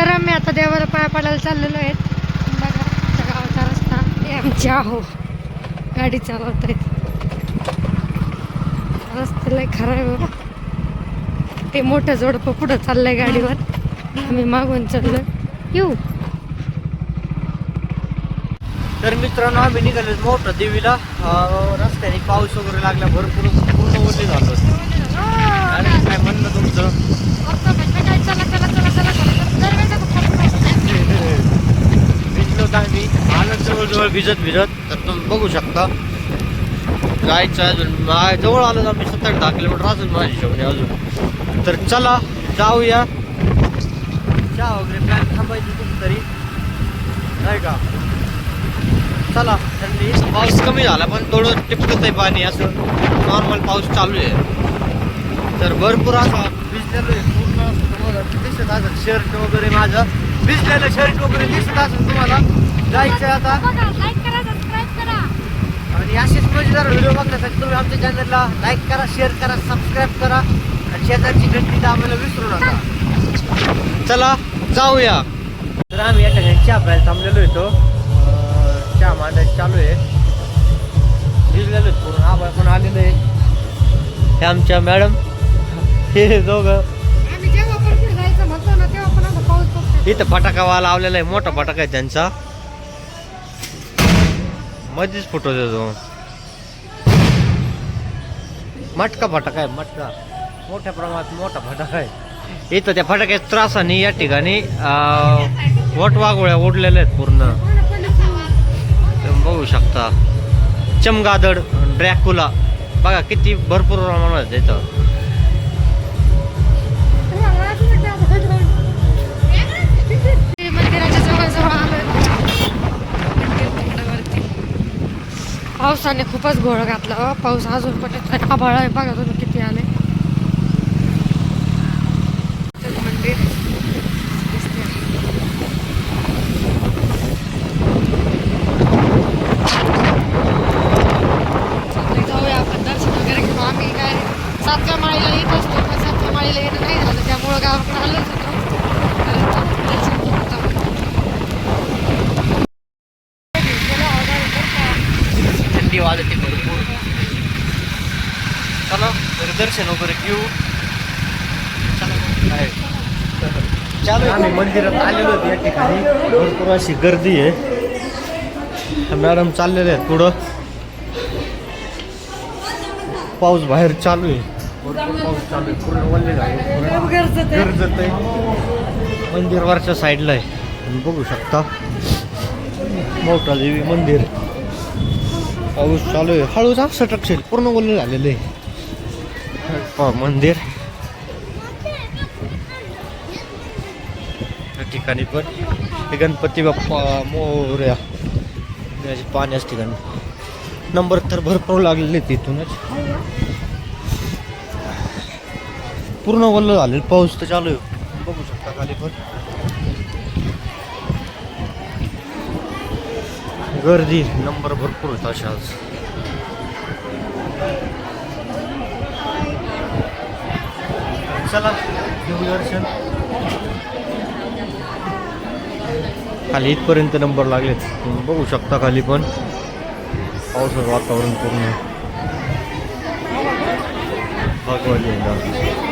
तर आम्ही आता देवाला पाया पडायला चाललेलो आहेत. बघा आमच्या गावाचा रस्ता. हे आमच्या हो गाडी चालवत आहेत रस्त्याला खरं आहे बाबा ते मोठं जोडपं पुढं चाललंय गाडीवर. आम्ही मागून चाललो येऊ. तर मित्रांनो आम्ही निघालो मोठं देवीला. रस्त्याने पाऊस वगैरे लागला भरपूर पूर्ण ओले झालो आणि काय म्हणणं तुमचं भिजलो तर आम्ही जवळ भिजत भिजत तर तुम्ही बघू शकता. जायचं अजून जवळ आलो तर आम्ही सत्तर दहा किलोमीटर अजून माझ्या हिशोबाने अजून. तर चला जाऊया. चहा वगैरे प्लॅन थांबायची कुठेतरी नाही का? चला थंडी. पाऊस कमी झाला पण थोडं टिपकत आहे पाणी असं नॉर्मल पाऊस चालू आहे. तर भरपूर असा भिजलेलो आहे. पूर्ण असं तुम्हाला दिसत असं शर्ट वगैरे माझं. भिजलेलं शर्ट वगैरे दिसत असेल तुम्हाला. जायचं आता. आणि असेच मजेदार व्हिडिओ बघण्यासाठी तुम्ही आमच्या चॅनलला लाईक करा शेअर करा सबस्क्राईब करा. आणि शेजारची घंटी दाबायला विसरू नका. चला जाऊया. तर आम्ही या ठिकाणी चहा प्यायला थांबलेलो येतो चहा मांडायचं चालू आहे. भिजलेलो पूर्ण आभाळ पण आलेलं आहे? हे आमच्या मॅडम हे दोघं. इथं फटाका लावलेला आहे मोठा फटाका आहे त्यांचा. मध्येच फुटो देतो मटका फटाका आहे मटका. मोठ्या प्रमाणात मोठा फटाका आहे. इथं त्या फटाक्याच्या त्रासाने या ठिकाणी वटवागोळ्या ओढलेल्या आहेत पूर्ण. तुम्ही बघू शकता. चमगादड ड्रॅकुला. बघा किती भरपूर प्रमाणात येतं पावसाने खूपच घोळ घातला. पाऊस अजून पण आभाळ आहे बघा तुम्ही किती आले मंदिर दिसते. चालतंय, जाऊया आपण दर्शन वगैरे घेऊ आम्ही काय सातव्या माळीला येत असतो पण सातव्या माळीला येणं नाही झालं त्यामुळं गावाकडे आलोच होतो तर चला, दर्शन घेऊ जाऊ. गेलो अगोदर बरं का? थंडी वाजते भरपूर चला तर दर्शन वगैरे घेऊ. आम्ही मंदिरात आलेलो या ठिकाणी. भरपूर अशी गर्दी आहे. मॅडम चाललेले आहेत पुढं. पाऊस बाहेर चालू आहे. भरपूर पाऊस चालू आहे. पूर्ण वल्ले झाले पूर्ण गरजत आहे. गरजत साईडला आहे. तुम्ही बघू शकता. मोठा देवी मंदिर. पाऊस चालू आहे. हळूच असं टकशील पूर्ण ओले झालेलं आहे. हो, मंदिर. त्या ठिकाणी पण हे गणपती बाप्पा मोर्या याची पाण्याच ठिकाणी नंबर तर भरपूर लागलेले तिथूनच पूर्ण वल्ल झालेलं पाऊस तर चालू आहे. बघू शकता खाली पण. गर्दी नंबर भरपूर होता अशा आज. चला देवदर्शन खाली इथपर्यंत नंबर लागलेत तुम्ही बघू शकता खाली पण. पावसाचं वातावरण पूर्ण. भगवान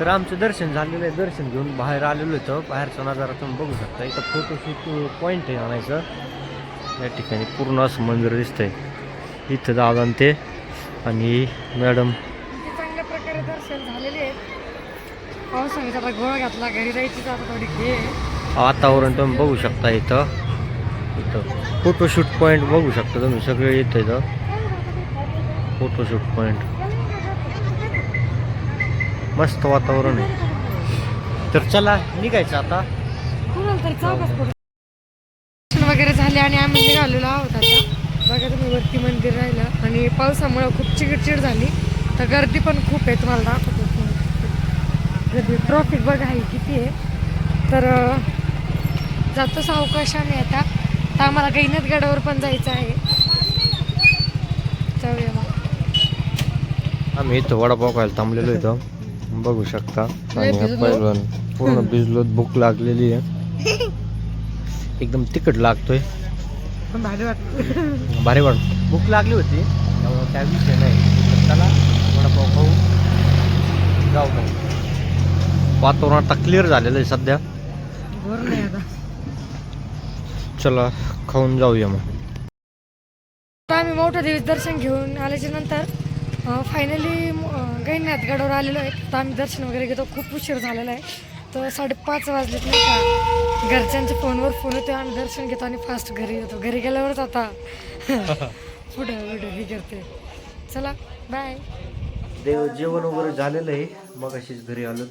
तर आमचं दर्शन झालेलं आहे. दर्शन घेऊन बाहेर आलेलो होतं बाहेरचा नजारा तुम्ही बघू शकता. इथं फोटोशूट पॉईंट आहे आणायचं. या ठिकाणी पूर्ण असं मंदिर दिसतंय. इथं दादा आणि ते आणि मॅडम. चांगल्या प्रकारे दर्शन झालेले आहेत पावसाने जरा गोळ घातला घरी जायची थोडी घे. वातावरण तुम्ही बघू शकता इथं. इथं फोटोशूट पॉईंट बघू शकता तुम्ही सगळे इथं इथं. फोटोशूट पॉईंट मस्त वातावरण आहे. तर चला निघायचं आता. वगैरे झाले आणि आम्ही निघालेलो आहोत आता. बघा तुम्ही वरती मंदिर राहिलं आणि पावसामुळे खूप चिडचिड झाली. तर गर्दी पण खूप आहे तुम्हाला दाखवतो. गर्दी ट्रॉफिक बघा आहे किती आहे. तर जातो सावकाशाने आता. तर आम्हाला गैनत गडावर पण जायचं आहे. जाऊया मग. आम्ही इथं वडापाव खायला थांबलेलो इथं. बघू शकता. आणि हा भिजलो. पहिलवान पूर्ण भिजलो भूक लागलेली आहे. एकदम तिखट लागतोय. भारी वाटतं. भारी वाट भूक लागली होती. त्यामुळे काय विषय नाही. तर चला वडापाव खाऊ. जाऊ मग. वातावरण आता क्लिअर झालेलं आहे सध्या. बरं नाही आता. चला खाऊन जाऊया मग. आम्ही मोठं देवीचं दर्शन घेऊन आल्याच्यानंतर फायनली गैनाथ गडावर आलेलो आहे. तर आम्ही दर्शन वगैरे घेतो. खूप उशीर झालेला आहे. तर साडेपाच वाजलेत नाही का? घरच्यांच्या फोनवर फोन होते. आम्ही दर्शन घेतो आणि फास्ट घरी येतो. घरी गेल्यावरच आता. पुढे पुढे हे करते. चला बाय देव जेवण वगैरे झालेलं आहे. मग अशीच घरी आलो.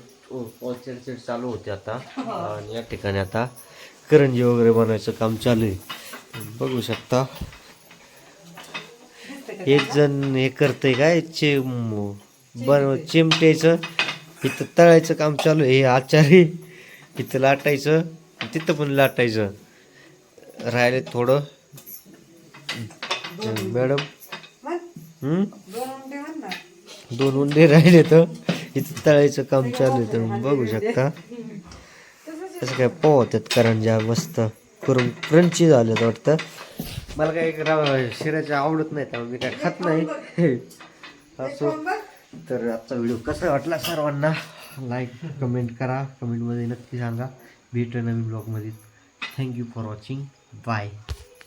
ओ चालू होते आता. आणि या ठिकाणी आता करंजी वगैरे बनवायचं काम चालू आहे. बघू शकता. एक जण हे करतंय काय? चिम बन चिमट्याचं इथं तळायचं काम चालू आहे. हे आचारी इथं लाटायचं तिथं पण लाटायचं. राहिले थोडं. मॅडम. दोन उंडे राहिले तर इथं तळायचं काम चालू आहे तुम्ही बघू शकता. तसं काय पोहतात करंजा मस्त. करून क्रंची झालं वाटतं. मला काय शिऱ्याच्या आवडत नाही त्यामुळे मी काय खात नाही. असो. तर आजचा व्हिडिओ कसा वाटला सर्वांना? लाईक कमेंट करा. कमेंटमध्ये नक्की सांगा. भेटू नवीन ब्लॉगमध्ये थँक्यू फॉर वॉचिंग बाय